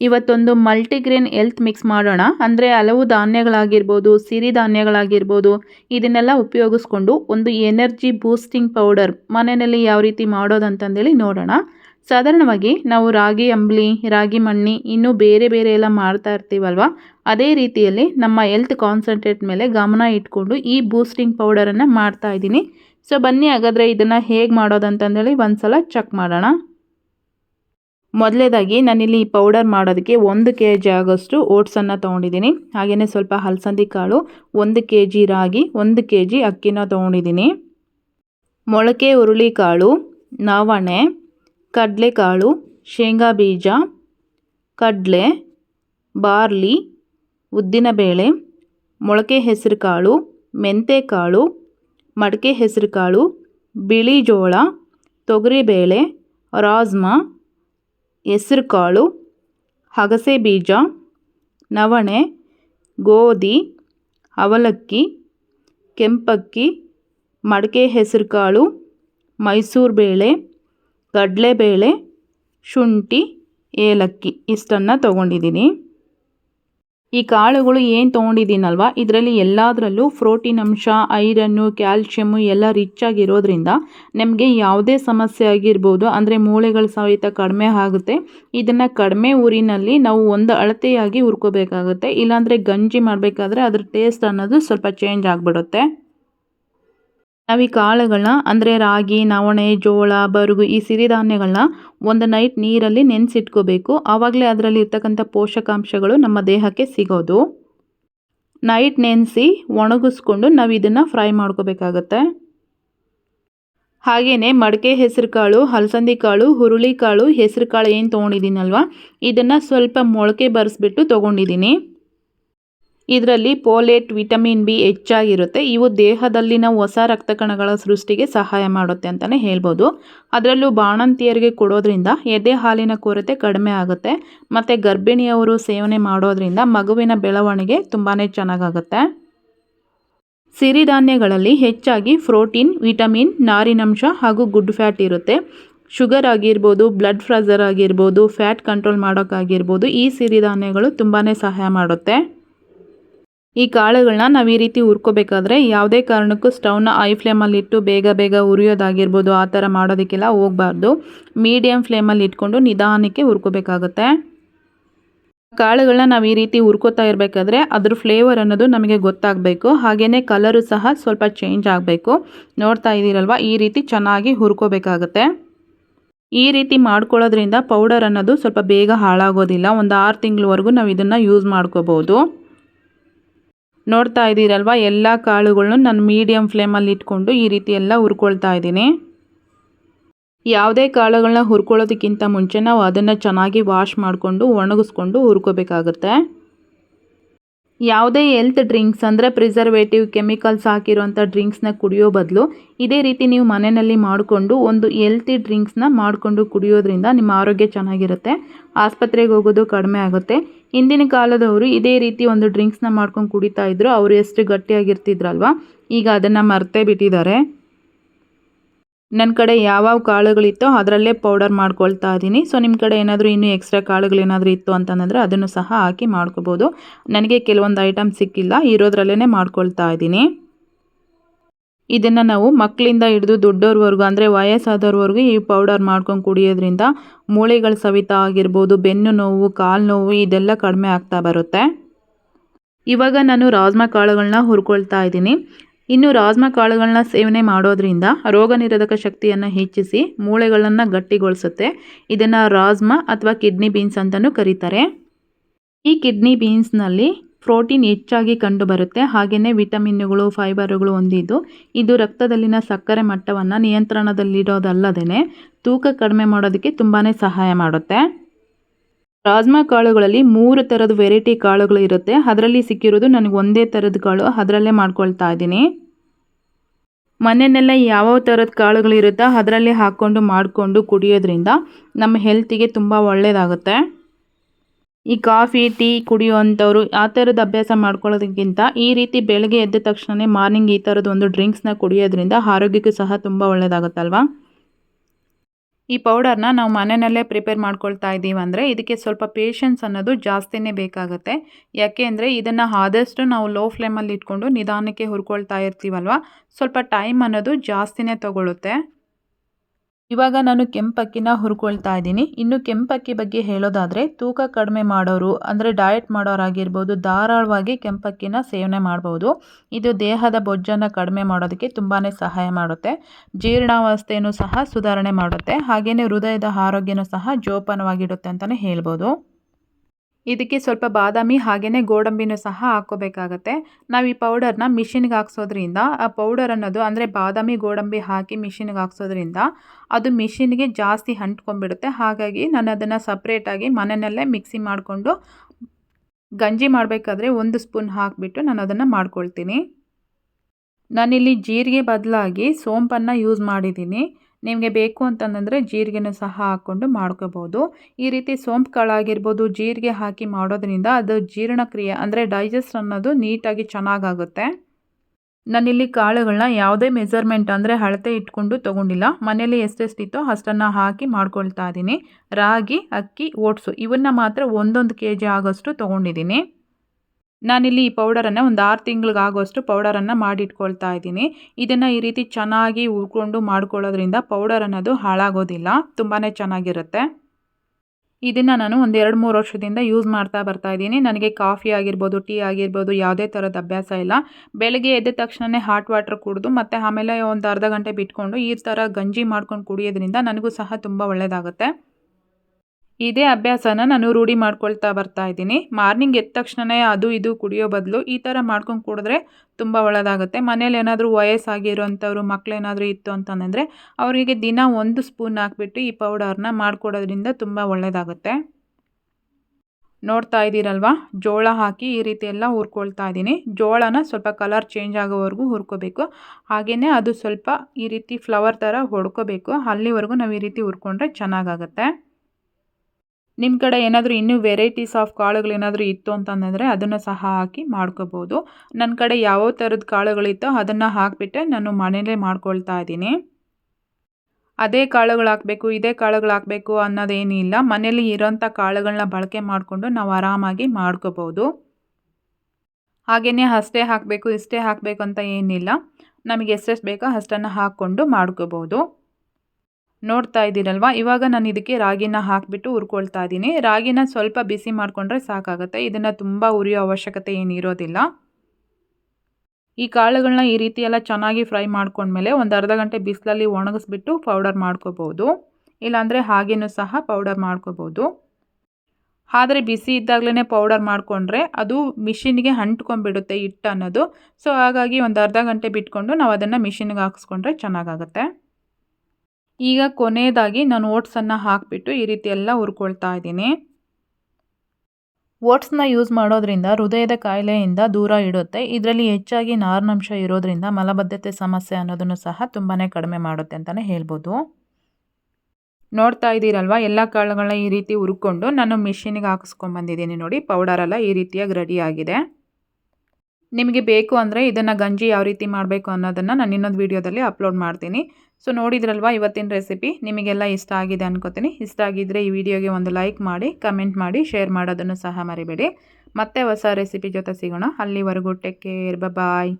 ಇವತ್ತೊಂದು multigrain health mix ಮಾಡೋಣ. ಅಂದರೆ ಹಲವು ಧಾನ್ಯಗಳಾಗಿರ್ಬೋದು ಸಿರಿಧಾನ್ಯಗಳಾಗಿರ್ಬೋದು ಇದನ್ನೆಲ್ಲ ಉಪಯೋಗಿಸ್ಕೊಂಡು ಒಂದು ಎನರ್ಜಿ ಬೂಸ್ಟಿಂಗ್ ಪೌಡರ್ ಮನೆಯಲ್ಲಿ ಯಾವ ರೀತಿ ಮಾಡೋದಂತಂದೇಳಿ ನೋಡೋಣ. ಸಾಧಾರಣವಾಗಿ ನಾವು ರಾಗಿ ಅಂಬ್ಲಿ, ರಾಗಿ ಮಣ್ಣಿ ಇನ್ನೂ ಬೇರೆ ಬೇರೆ ಎಲ್ಲ ಮಾಡ್ತಾ ಇರ್ತೀವಲ್ವ? ಅದೇ ರೀತಿಯಲ್ಲಿ ನಮ್ಮ ಹೆಲ್ತ್ ಕಾನ್ಸಂಟ್ರೇಟ್ ಮೇಲೆ ಗಮನ ಇಟ್ಕೊಂಡು ಈ ಬೂಸ್ಟಿಂಗ್ ಪೌಡರನ್ನು ಮಾಡ್ತಾ ಇದ್ದೀನಿ. ಸೊ ಬನ್ನಿ ಹಾಗಾದರೆ ಇದನ್ನು ಹೇಗೆ ಮಾಡೋದಂತಂದೇಳಿ ಒಂದು ಸಲ ಚೆಕ್ ಮಾಡೋಣ. ಮೊದಲೇದಾಗಿ ನಾನಿಲ್ಲಿ ಈ ಪೌಡರ್ ಮಾಡೋದಕ್ಕೆ ಒಂದು ಕೆ ಜಿ ಆಗೋಷ್ಟು ಓಟ್ಸನ್ನು ತೊಗೊಂಡಿದ್ದೀನಿ. ಹಾಗೆಯೇ ಸ್ವಲ್ಪ ಹಲಸಂದಿ ಕಾಳು, ಒಂದು ಕೆ ಜಿ ರಾಗಿ, ಒಂದು ಕೆ ಜಿ ಅಕ್ಕಿನ ತೊಗೊಂಡಿದ್ದೀನಿ. ಮೊಳಕೆ ಹುರುಳಿಕಾಳು ನವಣೆ, ಕಡಲೆಕಾಳು, ಶೇಂಗಾ ಬೀಜ, ಕಡಲೆ, ಬಾರ್ಲಿ ಉದ್ದಿನಬೇಳೆ ಮೊಳಕೆ ಹೆಸರು ಕಾಳು ಮೆಂತೆಕಾಳು ಮಡಕೆ ಹೆಸರು ಕಾಳು, ಬಿಳಿ ಜೋಳ ತೊಗರಿಬೇಳೆ ರಾಜ್ಮಾ ಹೆಸರು ಕಾಳು ಅಗಸೆ ಬೀಜ, ನವಣೆ, ಗೋಧಿ, ಅವಲಕ್ಕಿ, ಕೆಂಪಕ್ಕಿ, ಮಡಕೆ ಹೆಸರುಕಾಳು, ಮೈಸೂರು ಬೇಳೆ, ಕಡಲೆಬೇಳೆ, ಶುಂಠಿ, ಏಲಕ್ಕಿ. ಇಷ್ಟನ್ನು ತೊಗೊಂಡಿದ್ದೀನಿ. ಈ ಕಾಳುಗಳು ಏನು ತೊಗೊಂಡಿದ್ದೀನಲ್ವ? ಇದರಲ್ಲಿ ಎಲ್ಲದರಲ್ಲೂ ಪ್ರೋಟೀನ್ ಅಂಶ, ಐರನ್ನು ಕ್ಯಾಲ್ಶಿಯಮ್ಮು ಎಲ್ಲ ರಿಚ್ ಆಗಿರೋದ್ರಿಂದ ನಮಗೆ ಯಾವುದೇ ಸಮಸ್ಯೆ ಆಗಿರ್ಬೋದು, ಅಂದರೆ ಮೂಳೆಗಳ ಸಹಿತ ಕಡಿಮೆ ಆಗುತ್ತೆ. ಇದನ್ನು ಕಡಿಮೆ ಊರಿನಲ್ಲಿ ನಾವು ಒಂದು ಅಳತೆಯಾಗಿ ಹುರ್ಕೋಬೇಕಾಗುತ್ತೆ. ಇಲ್ಲಾಂದರೆ ಗಂಜಿ ಮಾಡಬೇಕಾದ್ರೆ ಅದ್ರ ಟೇಸ್ಟ್ ಅನ್ನೋದು ಸ್ವಲ್ಪ ಚೇಂಜ್ ಆಗಿಬಿಡುತ್ತೆ. ನಾವು ಈ ಕಾಳುಗಳನ್ನ ಅಂದರೆ ರಾಗಿ, ನವಣೆ, ಜೋಳ, ಬರುಗು ಈ ಸಿರಿಧಾನ್ಯಗಳನ್ನ ಒಂದು ನೈಟ್ ನೀರಲ್ಲಿ ನೆನೆಸಿಟ್ಕೋಬೇಕು. ಆವಾಗಲೇ ಅದರಲ್ಲಿ ಇರ್ತಕ್ಕಂಥ ಪೋಷಕಾಂಶಗಳು ನಮ್ಮ ದೇಹಕ್ಕೆ ಸಿಗೋದು. ನೈಟ್ ನೆನೆಸಿ ಒಣಗಿಸ್ಕೊಂಡು ನಾವು ಇದನ್ನು ಫ್ರೈ ಮಾಡ್ಕೋಬೇಕಾಗತ್ತೆ. ಹಾಗೆಯೇ ಮಡಕೆ ಹೆಸರು ಕಾಳು, ಹಲಸಂದಿ ಕಾಳು, ಹುರುಳಿ ಕಾಳು, ಹೆಸರು ಕಾಳು ಏನು ತೊಗೊಂಡಿದ್ದೀನಲ್ವ ಇದನ್ನು ಸ್ವಲ್ಪ ಮೊಳಕೆ ಬರೆಸ್ಬಿಟ್ಟು ತೊಗೊಂಡಿದ್ದೀನಿ ಇದರಲ್ಲಿ ಪೋಲೇಟ್ ವಿಟಮಿನ್ ಬಿ ಹೆಚ್ಚಾಗಿರುತ್ತೆ. ಇವು ದೇಹದಲ್ಲಿನ ಹೊಸ ರಕ್ತ ಕಣಗಳ ಸೃಷ್ಟಿಗೆ ಸಹಾಯ ಮಾಡುತ್ತೆ ಅಂತಲೇ ಹೇಳ್ಬೋದು. ಅದರಲ್ಲೂ ಬಾಣಂತಿಯರಿಗೆ ಕೊಡೋದ್ರಿಂದ ಎದೆ ಹಾಲಿನ ಕೊರತೆ ಕಡಿಮೆ ಆಗುತ್ತೆ. ಮತ್ತು ಗರ್ಭಿಣಿಯವರು ಸೇವನೆ ಮಾಡೋದ್ರಿಂದ ಮಗುವಿನ ಬೆಳವಣಿಗೆ ತುಂಬಾ ಚೆನ್ನಾಗಾಗುತ್ತೆ. ಸಿರಿಧಾನ್ಯಗಳಲ್ಲಿ ಹೆಚ್ಚಾಗಿ ಪ್ರೋಟೀನ್, ವಿಟಮಿನ್, ನಾರಿನಂಶ ಹಾಗೂ ಗುಡ್ ಫ್ಯಾಟ್ ಇರುತ್ತೆ. ಶುಗರ್ ಆಗಿರ್ಬೋದು, ಬ್ಲಡ್ ಪ್ರೆಷರ್ ಆಗಿರ್ಬೋದು, ಫ್ಯಾಟ್ ಕಂಟ್ರೋಲ್ ಮಾಡೋಕ್ಕಾಗಿರ್ಬೋದು ಈ ಸಿರಿಧಾನ್ಯಗಳು ತುಂಬಾ ಸಹಾಯ ಮಾಡುತ್ತೆ. ಈ ಕಾಳುಗಳನ್ನ ನಾವು ಈ ರೀತಿ ಹುರ್ಕೋಬೇಕಾದ್ರೆ ಯಾವುದೇ ಕಾರಣಕ್ಕೂ ಸ್ಟವ್ನ ಐ ಫ್ಲೇಮಲ್ಲಿ ಇಟ್ಟು ಬೇಗ ಬೇಗ ಉರಿಯೋದಾಗಿರ್ಬೋದು ಆ ಥರ ಮಾಡೋದಕ್ಕೆಲ್ಲ ಹೋಗಬಾರ್ದು. ಮೀಡಿಯಮ್ ಫ್ಲೇಮಲ್ಲಿ ಇಟ್ಕೊಂಡು ನಿಧಾನಕ್ಕೆ ಹುರ್ಕೋಬೇಕಾಗುತ್ತೆ. ಕಾಳುಗಳನ್ನ ನಾವು ಈ ರೀತಿ ಹುರ್ಕೋತಾ ಇರಬೇಕಾದ್ರೆ ಅದ್ರ ಫ್ಲೇವರ್ ಅನ್ನೋದು ನಮಗೆ ಗೊತ್ತಾಗಬೇಕು. ಹಾಗೆಯೇ ಕಲರು ಸಹ ಸ್ವಲ್ಪ ಚೇಂಜ್ ಆಗಬೇಕು. ನೋಡ್ತಾ ಇದ್ದೀರಲ್ವ? ಈ ರೀತಿ ಚೆನ್ನಾಗಿ ಹುರ್ಕೋಬೇಕಾಗುತ್ತೆ. ಈ ರೀತಿ ಮಾಡ್ಕೊಳ್ಳೋದ್ರಿಂದ ಪೌಡರ್ ಅನ್ನೋದು ಸ್ವಲ್ಪ ಬೇಗ ಹಾಳಾಗೋದಿಲ್ಲ. ಒಂದು ಆರು ತಿಂಗಳವರೆಗೂ ನಾವು ಇದನ್ನು ಯೂಸ್ ಮಾಡ್ಕೋಬೋದು. ನೋಡ್ತಾ ಇದ್ದೀರಲ್ವ? ಎಲ್ಲ ಕಾಳುಗಳನ್ನು ನಾನು ಮೀಡಿಯಮ್ ಫ್ಲೇಮಲ್ಲಿ ಇಟ್ಕೊಂಡು ಈ ರೀತಿ ಎಲ್ಲ ಹುರ್ಕೊಳ್ತಾ ಇದ್ದೀನಿ. ಯಾವುದೇ ಕಾಳುಗಳನ್ನ ಹುರ್ಕೊಳ್ಳೋದಕ್ಕಿಂತ ಮುಂಚೆ ನಾವು ಅದನ್ನು ಚೆನ್ನಾಗಿ ವಾಶ್ ಮಾಡಿಕೊಂಡು ಒಣಗಿಸ್ಕೊಂಡು ಹುರ್ಕೋಬೇಕಾಗುತ್ತೆ. ಯಾವುದೇ ಹೆಲ್ತ್ ಡ್ರಿಂಕ್ಸ್ ಅಂದರೆ ಪ್ರಿಸರ್ವೇಟಿವ್ ಕೆಮಿಕಲ್ಸ್ ಹಾಕಿರೋಂಥ ಡ್ರಿಂಕ್ಸ್ನ ಕುಡಿಯೋ ಬದಲು ಇದೇ ರೀತಿ ನೀವು ಮನೆಯಲ್ಲಿ ಮಾಡಿಕೊಂಡು ಒಂದು ಹೆಲ್ತಿ ಡ್ರಿಂಕ್ಸ್ನ ಮಾಡಿಕೊಂಡು ಕುಡಿಯೋದ್ರಿಂದ ನಿಮ್ಮ ಆರೋಗ್ಯ ಚೆನ್ನಾಗಿರುತ್ತೆ, ಆಸ್ಪತ್ರೆಗೆ ಹೋಗೋದು ಕಡಿಮೆ ಆಗುತ್ತೆ. ಹಿಂದಿನ ಕಾಲದವರು ಇದೇ ರೀತಿ ಒಂದು ಡ್ರಿಂಕ್ಸ್ನ ಮಾಡ್ಕೊಂಡು ಕುಡಿತಾ ಇದ್ದರು ಅವರು ಎಷ್ಟು ಗಟ್ಟಿಯಾಗಿರ್ತಿದ್ರಲ್ವ? ಈಗ ಅದನ್ನು ಮರ್ತೇ ಬಿಟ್ಟಿದ್ದಾರೆ. ನನ್ನ ಕಡೆ ಯಾವ್ಯಾವ ಕಾಳುಗಳಿತ್ತೋ ಅದರಲ್ಲೇ ಪೌಡರ್ ಮಾಡ್ಕೊಳ್ತಾ ಇದ್ದೀನಿ ಸೊ ನಿಮ್ಮ ಕಡೆ ಏನಾದರೂ ಇನ್ನೂ ಎಕ್ಸ್ಟ್ರಾ ಕಾಳುಗಳೇನಾದರೂ ಇತ್ತು ಅಂತಂದರೆ ಅದನ್ನು ಸಹ ಹಾಕಿ ಮಾಡ್ಕೋಬೋದು. ನನಗೆ ಕೆಲವೊಂದು ಐಟಮ್ ಸಿಕ್ಕಿಲ್ಲ ಇರೋದ್ರಲ್ಲೇ ಮಾಡ್ಕೊಳ್ತಾ ಇದ್ದೀನಿ ಇದನ್ನು ನಾವು ಮಕ್ಕಳಿಂದ ಹಿಡಿದು ದೊಡ್ಡೋರ್ವರೆಗೂ ಅಂದರೆ ವಯಸ್ಸಾದವ್ರವರೆಗೂ ಈ ಪೌಡರ್ ಮಾಡ್ಕೊಂಡು ಕುಡಿಯೋದ್ರಿಂದ ಮೂಳೆಗಳು ಸವಿತ ಆಗಿರ್ಬೋದು, ಬೆನ್ನು ನೋವು, ಕಾಲು ನೋವು ಇದೆಲ್ಲ ಕಡಿಮೆ ಆಗ್ತಾ ಬರುತ್ತೆ. ಇವಾಗ ನಾನು ರಾಜ್ಮಾ ಕಾಳುಗಳನ್ನ ಹುರ್ಕೊಳ್ತಾ ಇದ್ದೀನಿ ಇನ್ನು ರಾಜ್ಮಾ ಕಾಳುಗಳನ್ನ ಸೇವನೆ ಮಾಡೋದ್ರಿಂದ ರೋಗ ನಿರೋಧಕ ಶಕ್ತಿಯನ್ನು ಹೆಚ್ಚಿಸಿ ಮೂಳೆಗಳನ್ನು ಗಟ್ಟಿಗೊಳಿಸುತ್ತೆ. ಇದನ್ನು ರಾಜ್ಮಾ ಅಥವಾ ಕಿಡ್ನಿ ಬೀನ್ಸ್ ಅಂತಲೂ ಕರೀತಾರೆ. ಈ ಕಿಡ್ನಿ ಬೀನ್ಸ್ನಲ್ಲಿ ಪ್ರೋಟೀನ್ ಹೆಚ್ಚಾಗಿ ಕಂಡುಬರುತ್ತೆ. ಹಾಗೆಯೇ ವಿಟಮಿನ್ಗಳು ಫೈಬರ್ಗಳು ಹೊಂದಿದ್ದು ಇದು ರಕ್ತದಲ್ಲಿನ ಸಕ್ಕರೆ ಮಟ್ಟವನ್ನು ನಿಯಂತ್ರಣದಲ್ಲಿಡೋದಲ್ಲದೇ ತೂಕ ಕಡಿಮೆ ಮಾಡೋದಕ್ಕೆ ತುಂಬಾ ಸಹಾಯ ಮಾಡುತ್ತೆ. ರಾಜ್ಮಾ ಕಾಳುಗಳಲ್ಲಿ ಮೂರು ಥರದ ವೆರೈಟಿ ಕಾಳುಗಳು ಇರುತ್ತೆ. ಅದರಲ್ಲಿ ಸಿಕ್ಕಿರೋದು ನನಗೆ ಒಂದೇ ಥರದ ಕಾಳು. ಅದರಲ್ಲೇ ಮಾಡ್ಕೊಳ್ತಾ ಇದ್ದೀನಿ. ಮನೆಯಲ್ಲೆಲ್ಲ ಯಾವ್ಯಾವ ಥರದ ಕಾಳುಗಳಿರುತ್ತೋ ಅದರಲ್ಲೇ ಹಾಕ್ಕೊಂಡು ಮಾಡಿಕೊಂಡು ಕುಡಿಯೋದ್ರಿಂದ ನಮ್ಮ ಹೆಲ್ತಿಗೆ ತುಂಬ ಒಳ್ಳೆಯದಾಗುತ್ತೆ ಈ ಕಾಫಿ ಟೀ ಕುಡಿಯುವಂಥವ್ರು ಆ ಥರದ ಅಭ್ಯಾಸ ಮಾಡ್ಕೊಳ್ಳೋದಕ್ಕಿಂತ ಈ ರೀತಿ ಬೆಳಗ್ಗೆ ಎದ್ದ ತಕ್ಷಣವೇ ಮಾರ್ನಿಂಗ್ ಈ ಥರದ ಒಂದು ಡ್ರಿಂಕ್ಸ್ನ ಕುಡಿಯೋದ್ರಿಂದ ಆರೋಗ್ಯಕ್ಕೂ ಸಹ ತುಂಬ ಒಳ್ಳೆಯದಾಗುತ್ತಲ್ವಾ ಈ ಪೌಡರ್ನ ನಾವು ಮನೆಯಲ್ಲೇ ಪ್ರಿಪೇರ್ ಮಾಡ್ಕೊಳ್ತಾ ಇದ್ದೀವಿ ಅಂದರೆ ಇದಕ್ಕೆ ಸ್ವಲ್ಪ ಪೇಷನ್ಸ್ ಅನ್ನೋದು ಜಾಸ್ತಿನೇ ಬೇಕಾಗುತ್ತೆ. ಯಾಕೆ ಅಂದರೆ ಇದನ್ನು ಆದಷ್ಟು ನಾವು ಲೋ ಫ್ಲೇಮಲ್ಲಿ ಇಟ್ಕೊಂಡು ನಿಧಾನಕ್ಕೆ ಹುರ್ಕೊಳ್ತಾ ಇರ್ತೀವಲ್ವ? ಸ್ವಲ್ಪ ಟೈಮ್ ಅನ್ನೋದು ಜಾಸ್ತಿನೇ ತಗೊಳ್ಳುತ್ತೆ ಇವಾಗ ನಾನು ಕೆಂಪಕ್ಕಿನ ಹುರ್ಕೊಳ್ತಾ ಇದ್ದೀನಿ. ಇನ್ನು ಕೆಂಪಕ್ಕಿ ಬಗ್ಗೆ ಹೇಳೋದಾದರೆ, ತೂಕ ಕಡಿಮೆ ಮಾಡೋರು, ಅಂದರೆ ಡಯಟ್ ಮಾಡೋರಾಗಿರ್ಬೋದು, ಧಾರಾಳವಾಗಿ ಕೆಂಪಕ್ಕಿನ ಸೇವನೆ ಮಾಡ್ಬೋದು. ಇದು ದೇಹದ ಬೊಜ್ಜನ್ನು ಕಡಿಮೆ ಮಾಡೋದಕ್ಕೆ ತುಂಬಾ ಸಹಾಯ ಮಾಡುತ್ತೆ. ಜೀರ್ಣಾವಸ್ಥೆಯನ್ನು ಸಹ ಸುಧಾರಣೆ ಮಾಡುತ್ತೆ. ಹಾಗೆಯೇ ಹೃದಯದ ಆರೋಗ್ಯನೂ ಸಹ ಜೋಪಾನವಾಗಿಡುತ್ತೆ ಅಂತಲೇ ಹೇಳ್ಬೋದು. ಇದಕ್ಕೆ ಸ್ವಲ್ಪ ಬಾದಾಮಿ ಹಾಗೆಯೇ ಗೋಡಂಬಿನೂ ಸಹ ಹಾಕ್ಕೋಬೇಕಾಗತ್ತೆ. ನಾವು ಈ ಪೌಡರ್ನ ಮಿಷಿನ್ಗೆ ಹಾಕ್ಸೋದ್ರಿಂದ, ಆ ಪೌಡರ್ ಅನ್ನೋದು ಅಂದರೆ ಬಾದಾಮಿ, ಗೋಡಂಬಿ ಹಾಕಿ ಮಿಷಿನ್ಗೆ ಹಾಕ್ಸೋದ್ರಿಂದ ಅದು ಮಿಷಿನ್ಗೆ ಜಾಸ್ತಿ ಅಂಟ್ಕೊಂಡ್ಬಿಡುತ್ತೆ. ಹಾಗಾಗಿ ನಾನು ಅದನ್ನು ಸಪ್ರೇಟಾಗಿ ಮನೆಯಲ್ಲೇ ಮಿಕ್ಸಿ ಮಾಡಿಕೊಂಡು ಗಂಜಿ ಮಾಡಬೇಕಾದ್ರೆ ಒಂದು ಸ್ಪೂನ್ ಹಾಕಿಬಿಟ್ಟು ನಾನು ಅದನ್ನು ಮಾಡ್ಕೊಳ್ತೀನಿ. ನಾನಿಲ್ಲಿ ಜೀರಿಗೆ ಬದಲಾಗಿ ಸೋಂಪನ್ನು ಯೂಸ್ ಮಾಡಿದ್ದೀನಿ. ನಿಮಗೆ ಬೇಕು ಅಂತಂದರೆ ಜೀರಿಗೆನೂ ಸಹ ಹಾಕ್ಕೊಂಡು ಮಾಡ್ಕೋಬೋದು. ಈ ರೀತಿ ಸೋಂಪು ಕಾಳಾಗಿರ್ಬೋದು, ಜೀರಿಗೆ ಹಾಕಿ ಮಾಡೋದ್ರಿಂದ ಅದು ಜೀರ್ಣಕ್ರಿಯೆ, ಅಂದರೆ ಡೈಜೆಸ್ಟ್ ಅನ್ನೋದು ನೀಟಾಗಿ ಚೆನ್ನಾಗಾಗುತ್ತೆ. ನಾನಿಲ್ಲಿ ಕಾಳುಗಳನ್ನ ಯಾವುದೇ ಮೆಜರ್ಮೆಂಟ್ ಅಂದರೆ ಅಳತೆ ಇಟ್ಕೊಂಡು ತೊಗೊಂಡಿಲ್ಲ. ಮನೇಲಿ ಎಷ್ಟೆಷ್ಟಿತ್ತೋ ಅಷ್ಟನ್ನು ಹಾಕಿ ಮಾಡ್ಕೊಳ್ತಾ ಇದ್ದೀನಿ ರಾಗಿ, ಅಕ್ಕಿ, ಓಟ್ಸು, ಇವನ್ನ ಮಾತ್ರ ಒಂದೊಂದು ಕೆ ಜಿ ಆಗೋಷ್ಟು ತೊಗೊಂಡಿದ್ದೀನಿ ನಾನಿಲ್ಲಿ ಈ ಪೌಡರನ್ನು ಒಂದು ಆರು ತಿಂಗಳಿಗಾಗುವಷ್ಟು ಪೌಡರನ್ನು ಮಾಡಿಟ್ಕೊಳ್ತಾ ಇದ್ದೀನಿ. ಇದನ್ನು ಈ ರೀತಿ ಚೆನ್ನಾಗಿ ಹುರ್ಕೊಂಡು ಮಾಡ್ಕೊಳ್ಳೋದ್ರಿಂದ ಪೌಡರ್ ಅನ್ನೋದು ಹಾಳಾಗೋದಿಲ್ಲ. ತುಂಬಾ ಚೆನ್ನಾಗಿರುತ್ತೆ. ಇದನ್ನು ನಾನು ಒಂದು ಎರಡು ಮೂರು ವರ್ಷದಿಂದ ಯೂಸ್ ಮಾಡ್ತಾ ಬರ್ತಾ ಇದ್ದೀನಿ. ನನಗೆ ಕಾಫಿ ಆಗಿರ್ಬೋದು, ಟೀ ಆಗಿರ್ಬೋದು ಯಾವುದೇ ಥರದ ಅಭ್ಯಾಸ ಇಲ್ಲ. ಬೆಳಗ್ಗೆ ಎದ್ದ ತಕ್ಷಣವೇ ಹಾಟ್ ವಾಟರ್ ಕುಡಿದು ಮತ್ತು ಆಮೇಲೆ ಒಂದು ಅರ್ಧ ಗಂಟೆ ಬಿಟ್ಕೊಂಡು ಈ ಥರ ಗಂಜಿ ಮಾಡ್ಕೊಂಡು ಕುಡಿಯೋದ್ರಿಂದ ನನಗೂ ಸಹ ತುಂಬ ಒಳ್ಳೆಯದಾಗುತ್ತೆ ಇದೇ ಅಭ್ಯಾಸನ ನಾನು ರೂಢಿ ಮಾಡ್ಕೊಳ್ತಾ ಬರ್ತಾ ಇದ್ದೀನಿ. ಮಾರ್ನಿಂಗ್ ಎದ್ದ ತಕ್ಷಣವೇ ಅದು ಇದು ಕುಡಿಯೋ ಬದಲು ಈ ಥರ ಮಾಡ್ಕೊಂಡು ಕುಡಿದ್ರೆ ತುಂಬ ಒಳ್ಳೆಯದಾಗುತ್ತೆ ಮನೇಲಿ ಏನಾದರೂ ವಯಸ್ಸಾಗಿರೋಂಥವ್ರು ಮಕ್ಕಳೇನಾದರೂ ಇತ್ತು ಅಂತಂದರೆ ಅವರಿಗೆ ದಿನ ಒಂದು ಸ್ಪೂನ್ ಹಾಕ್ಬಿಟ್ಟು ಈ ಪೌಡರ್ನ ಮಾಡಿಕೊಡೋದ್ರಿಂದ ತುಂಬ ಒಳ್ಳೆಯದಾಗುತ್ತೆ ನೋಡ್ತಾ ಇದ್ದೀರಲ್ವಾ? ಜೋಳ ಹಾಕಿ ಈ ರೀತಿ ಎಲ್ಲ ಹುರ್ಕೊಳ್ತಾ ಇದ್ದೀನಿ. ಜೋಳನ ಸ್ವಲ್ಪ ಕಲರ್ ಚೇಂಜ್ ಆಗೋವರೆಗೂ ಹುರ್ಕೋಬೇಕು. ಹಾಗೆಯೇ ಅದು ಸ್ವಲ್ಪ ಈ ರೀತಿ ಫ್ಲವರ್ ಥರ ಹೊಡ್ಕೋಬೇಕು. ಅಲ್ಲಿವರೆಗೂ ನಾವು ಈ ರೀತಿ ಹುರ್ಕೊಂಡ್ರೆ ಚೆನ್ನಾಗಾಗುತ್ತೆ. ನಿಮ್ಮ ಕಡೆ ಏನಾದರೂ ಇನ್ನೂ ವೆರೈಟೀಸ್ ಆಫ್ ಕಾಳುಗಳೇನಾದರೂ ಇತ್ತು ಅಂತಂದರೆ ಅದನ್ನು ಸಹ ಹಾಕಿ ಮಾಡ್ಕೋಬೋದು. ನನ್ನ ಕಡೆ ಯಾವ ಥರದ ಕಾಳುಗಳಿತ್ತೋ ಅದನ್ನು ಹಾಕಿಬಿಟ್ಟೆ ನಾನು ಮನೇಲೇ ಮಾಡ್ಕೊಳ್ತಾ ಇದ್ದೀನಿ. ಅದೇ ಕಾಳುಗಳು ಹಾಕಬೇಕು, ಇದೇ ಕಾಳುಗಳು ಹಾಕಬೇಕು ಅನ್ನೋದೇನಿಲ್ಲ ಮನೆಯಲ್ಲಿ ಇರೋಂಥ ಕಾಳುಗಳನ್ನ ಬಳಕೆ ಮಾಡಿಕೊಂಡು ನಾವು ಆರಾಮಾಗಿ ಮಾಡ್ಕೋಬೋದು. ಹಾಗೆಯೇ ಅಷ್ಟೇ ಹಾಕಬೇಕು, ಇಷ್ಟೇ ಹಾಕಬೇಕು ಅಂತ ಏನಿಲ್ಲ. ನಮಗೆ ಎಷ್ಟೆಷ್ಟು ಬೇಕೋ ಅಷ್ಟನ್ನು ಹಾಕ್ಕೊಂಡು ಮಾಡ್ಕೋಬೋದು. ನೋಡ್ತಾ ಇದ್ದೀರಲ್ವ? ಇವಾಗ ನಾನು ಇದಕ್ಕೆ ರಾಗಿನ ಹಾಕಿಬಿಟ್ಟು ಹುರ್ಕೊಳ್ತಾ ಇದ್ದೀನಿ. ರಾಗಿನ ಸ್ವಲ್ಪ ಬಿಸಿ ಮಾಡಿಕೊಂಡ್ರೆ ಸಾಕಾಗುತ್ತೆ. ಇದನ್ನು ತುಂಬ ಉರಿಯೋ ಅವಶ್ಯಕತೆ ಏನಿರೋದಿಲ್ಲ. ಈ ಕಾಳುಗಳನ್ನ ಈ ರೀತಿ ಎಲ್ಲ ಚೆನ್ನಾಗಿ ಫ್ರೈ ಮಾಡ್ಕೊಂಡ್ಮೇಲೆ ಒಂದು ಅರ್ಧ ಗಂಟೆ ಬಿಸಿಲಲ್ಲಿ ಒಣಗಿಸ್ಬಿಟ್ಟು ಪೌಡರ್ ಮಾಡ್ಕೋಬೋದು. ಇಲ್ಲಾಂದರೆ ಹಾಗೇನೂ ಸಹ ಪೌಡರ್ ಮಾಡ್ಕೋಬೋದು. ಆದರೆ ಬಿಸಿ ಇದ್ದಾಗಲೇ ಪೌಡರ್ ಮಾಡಿಕೊಂಡ್ರೆ ಅದು ಮಿಷಿನ್ಗೆ ಅಂಟ್ಕೊಂಡ್ಬಿಡುತ್ತೆ ಹಿಟ್ಟು ಅನ್ನೋದು. ಸೊ ಹಾಗಾಗಿ ಒಂದು ಅರ್ಧ ಗಂಟೆ ಬಿಟ್ಕೊಂಡು ನಾವು ಅದನ್ನು ಮಿಷಿನ್ಗೆ ಹಾಕ್ಸ್ಕೊಂಡ್ರೆ ಚೆನ್ನಾಗಾಗುತ್ತೆ. ಈಗ ಕೊನೆಯದಾಗಿ ನಾನು ಓಟ್ಸನ್ನು ಹಾಕಿಬಿಟ್ಟು ಈ ರೀತಿ ಎಲ್ಲ ಹುರ್ಕೊಳ್ತಾ ಇದ್ದೀನಿ. ಓಟ್ಸ್ನ ಯೂಸ್ ಮಾಡೋದ್ರಿಂದ ಹೃದಯದ ಕಾಯಿಲೆಯಿಂದ ದೂರ ಇಡುತ್ತೆ. ಇದರಲ್ಲಿ ಹೆಚ್ಚಾಗಿ ನಾರಿನಂಶ ಇರೋದ್ರಿಂದ ಮಲಬದ್ಧತೆ ಸಮಸ್ಯೆ ಅನ್ನೋದನ್ನು ಸಹ ತುಂಬಾ ಕಡಿಮೆ ಮಾಡುತ್ತೆ ಅಂತಲೇ ಹೇಳ್ಬೋದು. ನೋಡ್ತಾ ಇದ್ದೀರಲ್ವ? ಎಲ್ಲ ಕಾಳುಗಳನ್ನ ಈ ರೀತಿ ಹುರ್ಕೊಂಡು ನಾನು ಮಿಷಿನಿಗೆ ಹಾಕಿಸ್ಕೊಂಬಂದಿದ್ದೀನಿ ನೋಡಿ. ಪೌಡರೆಲ್ಲ ಈ ರೀತಿಯಾಗಿ ರೆಡಿಯಾಗಿದೆ ನಿಮಗೆ ಬೇಕು ಅಂದರೆ ಇದನ್ನು ಗಂಜಿ ಯಾವ ರೀತಿ ಮಾಡಬೇಕು ಅನ್ನೋದನ್ನು ನಾನು ಇನ್ನೊಂದು ವೀಡಿಯೋದಲ್ಲಿ ಅಪ್ಲೋಡ್ ಮಾಡ್ತೀನಿ. ಸೊ ನೋಡಿದ್ರಲ್ವ ಇವತ್ತಿನ ರೆಸಿಪಿ ನಿಮಗೆಲ್ಲ ಇಷ್ಟ ಆಗಿದೆ ಅನ್ಕೋತೀನಿ. ಇಷ್ಟ ಆಗಿದ್ದರೆ ಈ ವಿಡಿಯೋಗೆ ಒಂದು ಲೈಕ್ ಮಾಡಿ ಕಮೆಂಟ್ ಮಾಡಿ ಶೇರ್ ಮಾಡೋದನ್ನು ಸಹ ಮರಿಬೇಡಿ. ಮತ್ತೆ ಹೊಸ ರೆಸಿಪಿ ಜೊತೆ ಸಿಗೋಣ. ಅಲ್ಲಿವರೆಗೂ ಟೇಕ್ ಕೇರ್ ಬಾಯ್